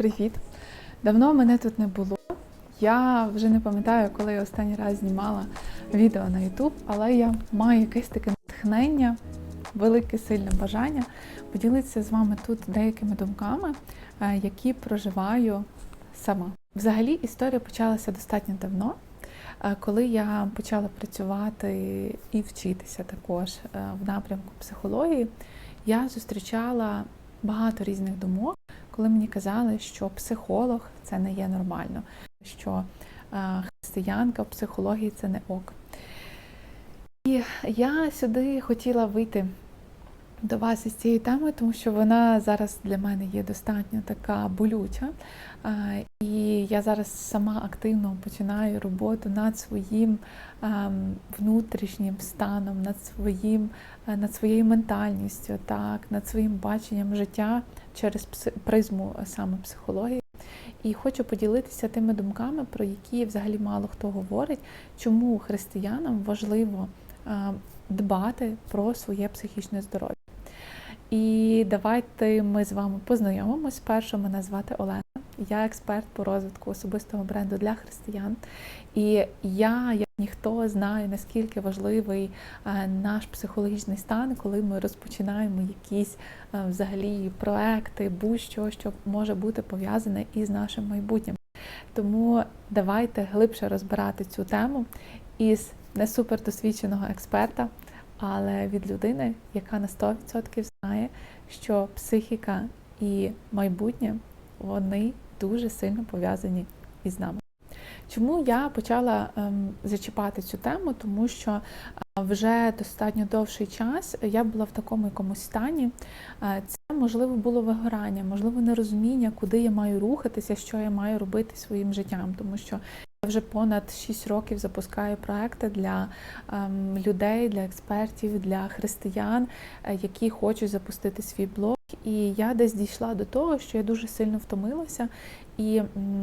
Привіт! Давно мене тут не було. Я вже не пам'ятаю, коли я останній раз знімала відео на YouTube, але я маю якесь таке натхнення, велике сильне бажання поділитися з вами тут деякими думками, е, які проживаю сама. Взагалі історія почалася достатньо давно. е, Коли я почала працювати і вчитися також е, в напрямку психології, я зустрічала багато різних думок, коли мені казали, що психолог це не є нормально, що е, християнка в психології це не ок. І я сюди хотіла вийти до вас із цієї теми, тому що вона зараз для мене є достатньо така болюча. І я зараз сама активно починаю роботу над своїм ем, внутрішнім станом, над своїм, е, над своєю ментальністю, так, над своїм баченням життя через призму е, саме психології. І хочу поділитися тими думками, про які взагалі мало хто говорить, чому християнам важливо е, дбати про своє психічне здоров'я. І давайте ми з вами познайомимось. Спершу мене звати Олена. Я експерт по розвитку особистого бренду для християн. І я, як ніхто, знаю, наскільки важливий е, наш психологічний стан, коли ми розпочинаємо якісь е, взагалі проекти, будь-що, що може бути пов'язане із нашим майбутнім. Тому давайте глибше розбирати цю тему із не супердосвідченого експерта, але від людини, яка на 100% знає, що психіка і майбутнє вони дуже сильно пов'язані із нами. Чому я почала ем, зачіпати цю тему? Тому що е, вже достатньо довший час я була в такому якомусь стані. Е, Це можливо було вигорання, можливо, нерозуміння, куди я маю рухатися, що я маю робити своїм життям, тому що я вже понад 6 років запускаю проекти для ем, людей, для експертів, для християн, е, які хочуть запустити свій блог. І я десь дійшла до того, що я дуже сильно втомилася, і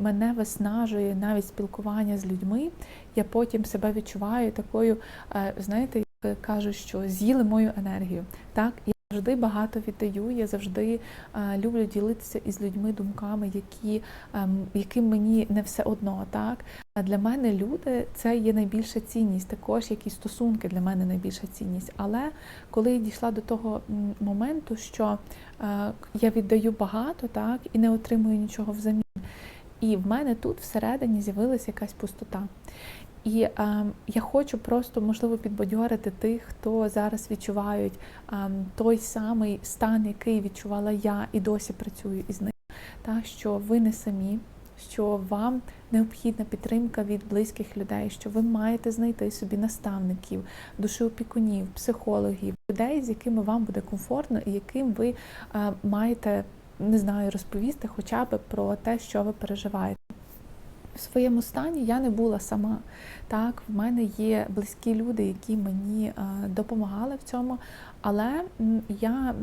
мене виснажує навіть спілкування з людьми. Я потім себе відчуваю такою, е, знаєте, як кажуть, що з'їли мою енергію. Так, завжди багато віддаю, я завжди е, люблю ділитися із людьми думками, які, ем, яким мені не все одно. Так, а для мене люди це є найбільша цінність, також як і стосунки для мене найбільша цінність. Але коли я дійшла до того моменту, що е, я віддаю багато, так і не отримую нічого взамін. І в мене тут всередині з'явилася якась пустота. І е, я хочу просто, можливо, підбадьорити тих, хто зараз відчувають е, той самий стан, який відчувала я, і досі працюю із ним. Так, що ви не самі, що вам необхідна підтримка від близьких людей, що ви маєте знайти собі наставників, душеопікунів, психологів, людей, з якими вам буде комфортно, і яким ви е, маєте не знаю, розповісти хоча б про те, що ви переживаєте. В своєму стані я не була сама. Так, в мене є близькі люди, які мені е, допомагали в цьому, але я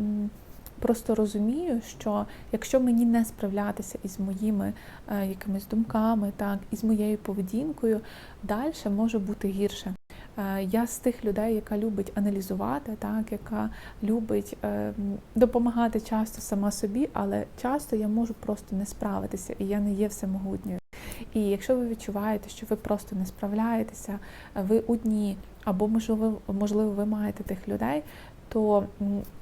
просто розумію, що якщо мені не справлятися із моїми е, якимись думками, так, із моєю поведінкою, далі може бути гірше. Е, Я з тих людей, яка любить аналізувати, так, яка любить е, допомагати часто сама собі, але часто я можу просто не справитися, і я не є всемогутньою. І якщо ви відчуваєте, що ви просто не справляєтеся, ви одні, або можливо, можливо, ви маєте тих людей, то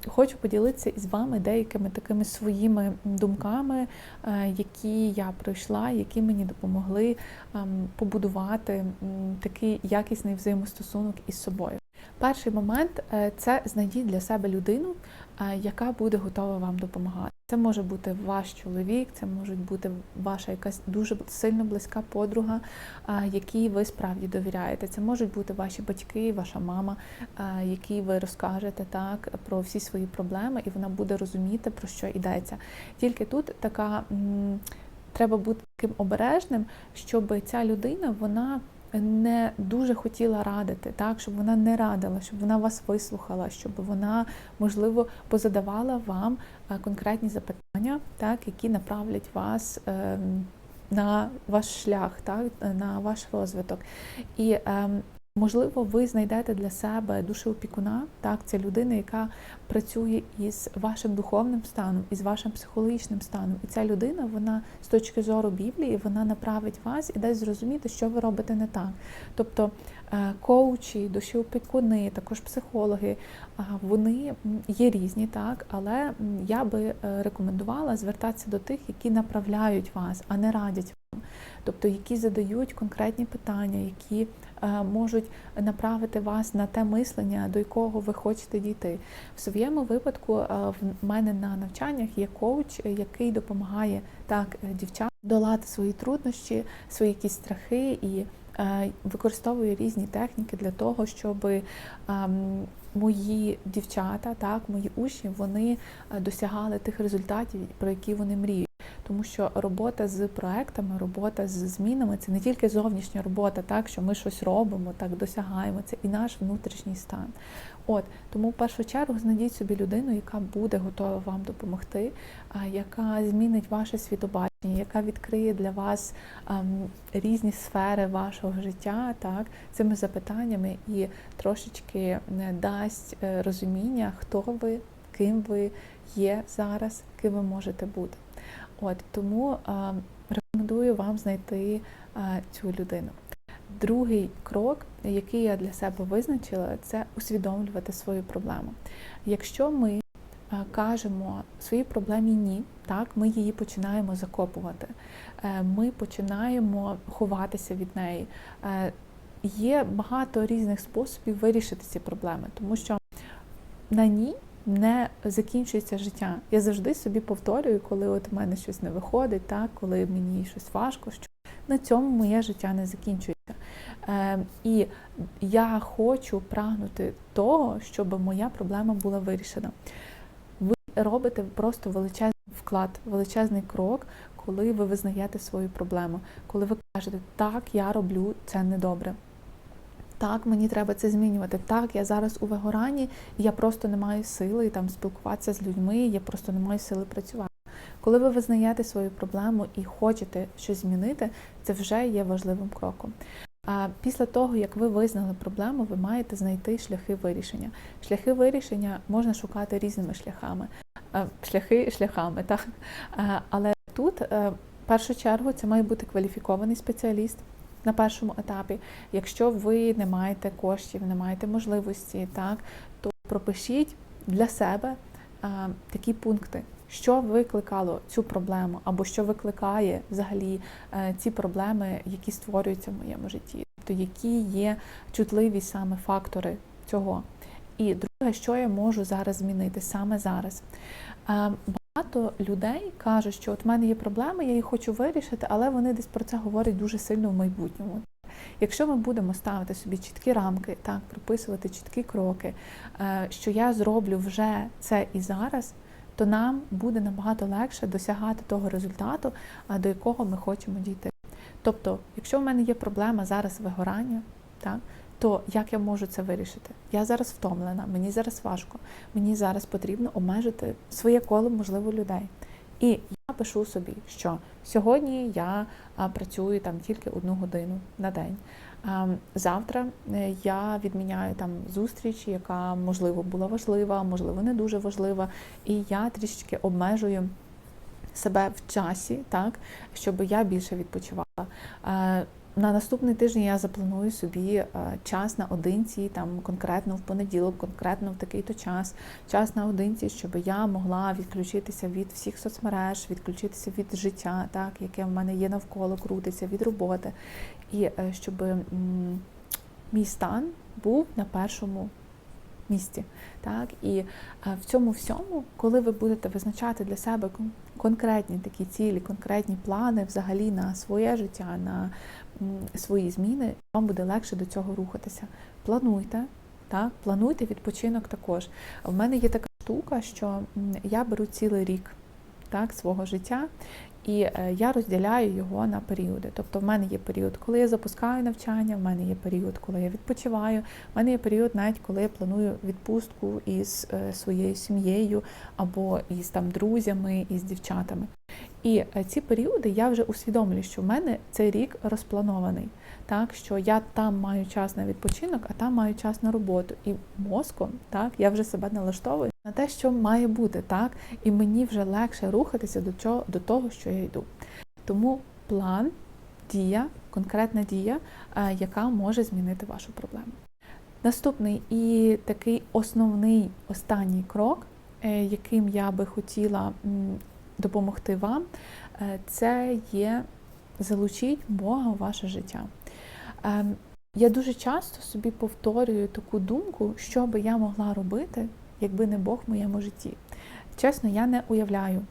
хочу поділитися із вами деякими такими своїми думками, е, які я пройшла, які мені допомогли ем, побудувати такий якісний взаємостосунок із собою. Перший момент е, це знайдіть для себе людину, яка буде готова вам допомагати. Це може бути ваш чоловік, це може бути ваша якась дуже сильно близька подруга, е, якій ви справді довіряєте. Це можуть бути ваші батьки, ваша мама, е, якій ви розкажете так про всі свої проблеми, і вона буде розуміти, про що йдеться. Тільки тут така треба бути таким обережним, щоб ця людина вона не дуже хотіла радити, так? Щоб вона не радила, щоб вона вас вислухала, щоб вона можливо позадавала вам е, конкретні запитання, так? Які направлять вас. ем, На ваш шлях, так? На ваш розвиток, і ем, Можливо, ви знайдете для себе душеопікуна, так, це людина, яка працює із вашим духовним станом, із вашим психологічним станом. І ця людина, вона з точки зору Біблії, вона направить вас і дасть зрозуміти, що ви робите не так. Тобто е, коучі, душеопікуни, також психологи, а, вони є різні, так, але я би е, рекомендувала звертатися до тих, які направляють вас, а не радять. Тобто, які задають конкретні питання, які е, можуть направити вас на те мислення, до якого ви хочете дійти. В своєму випадку е, в мене на навчаннях є коуч, який допомагає так е, дівчатам долати свої труднощі, свої якісь страхи і використовує різні техніки для того, щоб ем, мої дівчата, так, мої учні, вони досягали тих результатів, про які вони мріють. Тому що робота з проектами, робота з змінами це не тільки зовнішня робота, так що ми щось робимо, так досягаємо. Це і наш внутрішній стан. От тому в першу чергу знайдіть собі людину, яка буде готова вам допомогти, яка змінить ваше світобачення, яка відкриє для вас ем, різні сфери вашого життя, так цими запитаннями і трошечки дасть е, розуміння, хто ви, ким ви є зараз, ким ви можете бути. От тому а, рекомендую вам знайти а, цю людину. Другий крок, який я для себе визначила, це усвідомлювати свою проблему. Якщо ми кажемо своїй проблемі ні, так ми її починаємо закопувати, Е, ми починаємо ховатися від неї. Е, Є багато різних способів вирішити ці проблеми, тому що на ні не закінчується життя. Я завжди собі повторюю, коли от в мене щось не виходить, так, коли мені щось важко, що на цьому моє життя не закінчується. Е, і я хочу прагнути того, щоб моя проблема була вирішена. Ви робите просто величезний вклад, величезний крок, коли ви визнаєте свою проблему, коли ви кажете, так, я роблю це недобре. Так, мені треба це змінювати. Так, я зараз у вигоранні, я просто не маю сили там спілкуватися з людьми, я просто не маю сили працювати. Коли ви визнаєте свою проблему і хочете щось змінити, це вже є важливим кроком. А після того, як ви визнали проблему, ви маєте знайти шляхи вирішення. Шляхи вирішення можна шукати різними шляхами. Шляхи шляхами, так. Але тут е, в першу чергу це має бути кваліфікований спеціаліст на першому етапі. Якщо ви не маєте коштів, не маєте можливості, так, то пропишіть для себе а, такі пункти, що викликало цю проблему, або що викликає взагалі е, ці проблеми, які створюються в моєму житті, тобто які є чутливі саме фактори цього. І друге, що я можу зараз змінити саме зараз. Багато людей кажуть, що от в мене є проблеми, я їх хочу вирішити, але вони десь про це говорять дуже сильно в майбутньому. Якщо ми будемо ставити собі чіткі рамки, так, прописувати чіткі кроки, е, що я зроблю вже це і зараз, то нам буде набагато легше досягати того результату, до якого ми хочемо дійти. Тобто, якщо в мене є проблема зараз вигорання, так, то як я можу це вирішити? Я зараз втомлена, мені зараз важко, мені зараз потрібно обмежити своє коло, можливо, людей. І я пишу собі, що сьогодні я працюю там тільки одну годину на день. Завтра е, я відміняю там зустріч, яка можливо була важлива, можливо, не дуже важлива, і я трішечки обмежую себе в часі, так щоб я більше відпочивала. На наступний тиждень я запланую собі е, час наодинці, там конкретно в понеділок, конкретно в такий-то час, час наодинці, щоб я могла відключитися від всіх соцмереж, відключитися від життя, так яке в мене є навколо, крутиться від роботи, і е, щоб мій стан був на першому місці. Так? І е, в цьому всьому, коли ви будете визначати для себе конкретні такі цілі, конкретні плани взагалі на своє життя, на свої зміни, вам буде легше до цього рухатися. Плануйте, так? плануйте відпочинок також. В мене є така штука, що я беру цілий рік так, свого життя. І е, я розділяю його на періоди. Тобто, в мене є період, коли я запускаю навчання, в мене є період, коли я відпочиваю, в мене є період, навіть коли я планую відпустку із е, своєю сім'єю або із там друзями, із дівчатами. І е, ці періоди я вже усвідомлюю, що в мене цей рік розпланований, так що я там маю час на відпочинок, а там маю час на роботу. І мозком так я вже себе налаштовую на те, що має бути, так, і мені вже легше рухатися до чого до того, що я йду. Тому план, дія, конкретна дія, е, яка може змінити вашу проблему. Наступний і такий основний останній крок, е, яким я би хотіла допомогти вам, е, це є залучіть Бога у ваше життя. Ем, Я дуже часто собі повторюю таку думку, що би я могла робити, якби не Бог в моєму житті. Чесно, я не уявляю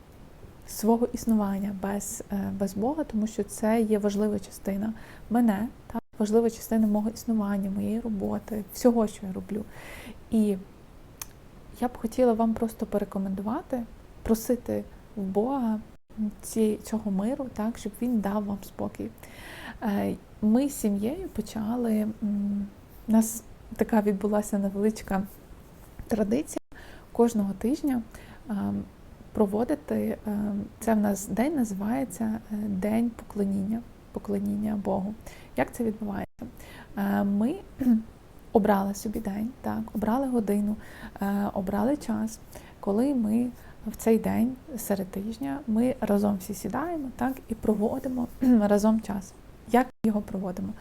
свого існування без, е, без Бога, тому що це є важлива частина мене, так, важлива частина мого існування, моєї роботи, всього, що я роблю. І я б хотіла вам просто порекомендувати, просити в Бога ці, цього миру, так, щоб він дав вам спокій. Е, Ми з сім'єю почали, у нас така відбулася невеличка традиція кожного тижня е, проводити. е, Це в нас день називається День поклоніння, поклоніння Богу. Як це відбувається? Ми обрали собі день, так, обрали годину, обрали час, коли ми в цей день серед тижня ми разом всі сідаємо так, і проводимо разом час. Як його проводимо?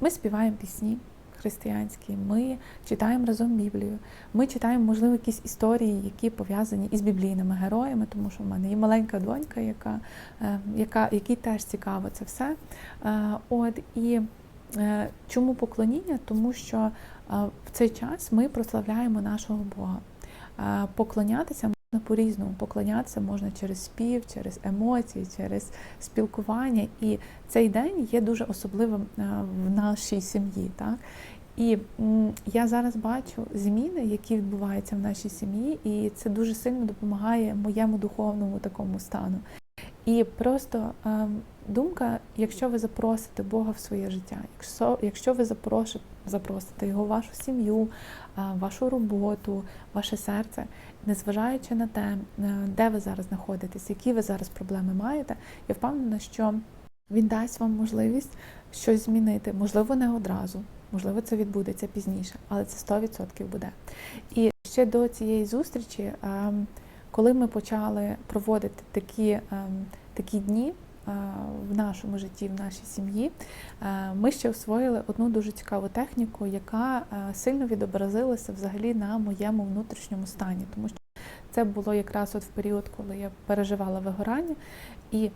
Ми співаємо пісні християнські, ми читаємо разом Біблію, ми читаємо, можливо, якісь історії, які пов'язані із біблійними героями, тому що в мене є маленька донька, яка, е, яка, якій теж цікаво це все. От і е, чому поклоніння? Тому що в цей час ми прославляємо нашого Бога. Поклонятися по-різному. Поклонятися можна через спів, через емоції, через спілкування. І цей день є дуже особливим е, в нашій сім'ї. Так? І я зараз бачу зміни, які відбуваються в нашій сім'ї, і це дуже сильно допомагає моєму духовному такому стану. І просто ем, думка, якщо ви запросите Бога в своє життя, якщо, якщо ви запросите, запросите його в вашу сім'ю, е, вашу роботу, ваше серце, незважаючи на те, е, де ви зараз знаходитесь, які ви зараз проблеми маєте, я впевнена, що він дасть вам можливість щось змінити. Можливо, не одразу, можливо, це відбудеться пізніше, але це 100% буде. І ще до цієї зустрічі, ем, коли ми почали проводити такі, ем, такі дні е, в нашому житті, в нашій сім'ї, е, ми ще освоїли одну дуже цікаву техніку, яка е, сильно відобразилася взагалі на моєму внутрішньому стані, тому що це було якраз от в період, коли я переживала вигорання, і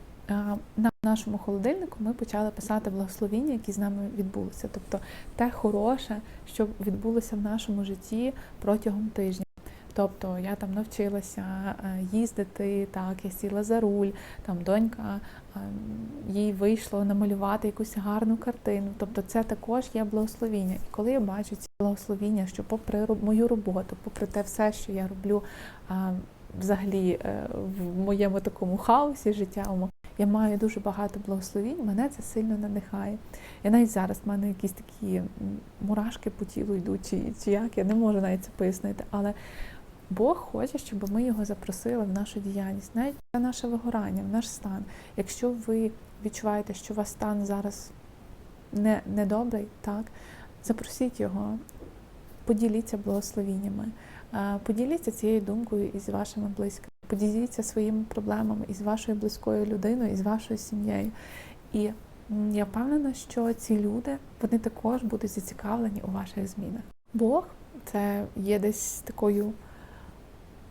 на нашому холодильнику ми почали писати благословіння, які з нами відбулися. Тобто те хороше, що відбулося в нашому житті протягом тижня. Тобто я там навчилася е, їздити, так, я сіла за руль, там донька, е, їй вийшло намалювати якусь гарну картину. Тобто це також є благословіння. І коли я бачу ці благословіння, що попри мою роботу, попри те все, що я роблю е, взагалі в моєму такому хаосі життєвому, я маю дуже багато благословінь, мене це сильно надихає. Я навіть зараз в мене якісь такі мурашки по тілу йдуть, чи, чи як, я не можу навіть це пояснити. Але Бог хоче, щоб ми його запросили в нашу діяльність, навіть на наше вигорання, в наш стан. Якщо ви відчуваєте, що у вас стан зараз не, недобрий, так, запросіть його, поділіться благословіннями, е, поділіться цією думкою із вашими близькими, поділіться своїми проблемами із вашою близькою людиною, із вашою сім'єю. І я впевнена, що ці люди вони також будуть зацікавлені у ваших змінах. Бог це є десь такою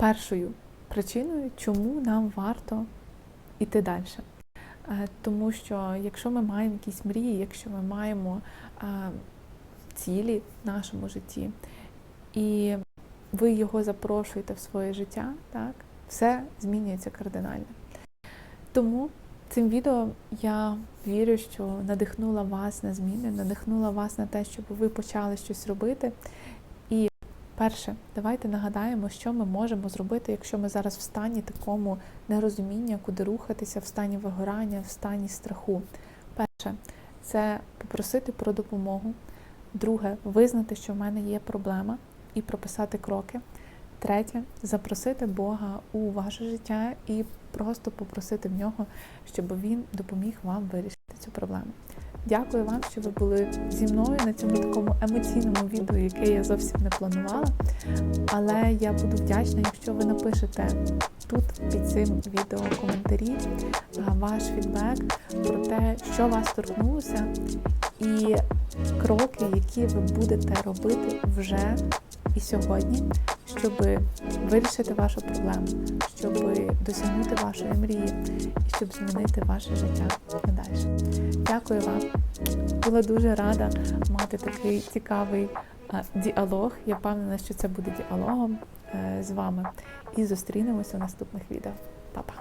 першою причиною, чому нам варто йти далі. Е, Тому що якщо ми маємо якісь мрії, якщо ми маємо е, цілі в нашому житті, і ви його запрошуєте в своє життя, так, все змінюється кардинально. Тому цим відео я вірю, що надихнула вас на зміни, надихнула вас на те, щоб ви почали щось робити. Перше, давайте нагадаємо, що ми можемо зробити, якщо ми зараз в стані такому нерозуміння, куди рухатися, в стані вигорання, в стані страху. Перше, це попросити про допомогу. Друге, визнати, що в мене є проблема, і прописати кроки. Третє запросити Бога у ваше життя і просто попросити в нього, щоб він допоміг вам вирішити цю проблему. Дякую вам, що ви були зі мною на цьому такому емоційному відео, яке я зовсім не планувала. Але я буду вдячна, якщо ви напишете тут під цим відео коментарі ваш фідбек про те, що вас торкнулося, і кроки, які ви будете робити вже і сьогодні, щоб вирішити вашу проблему, щоб досягнути вашої мрії і щоб змінити ваше життя надалі. Дякую вам. Була дуже рада мати такий цікавий діалог. Я впевнена, що це буде діалогом е, з вами. І зустрінемося у наступних відео. Па-па!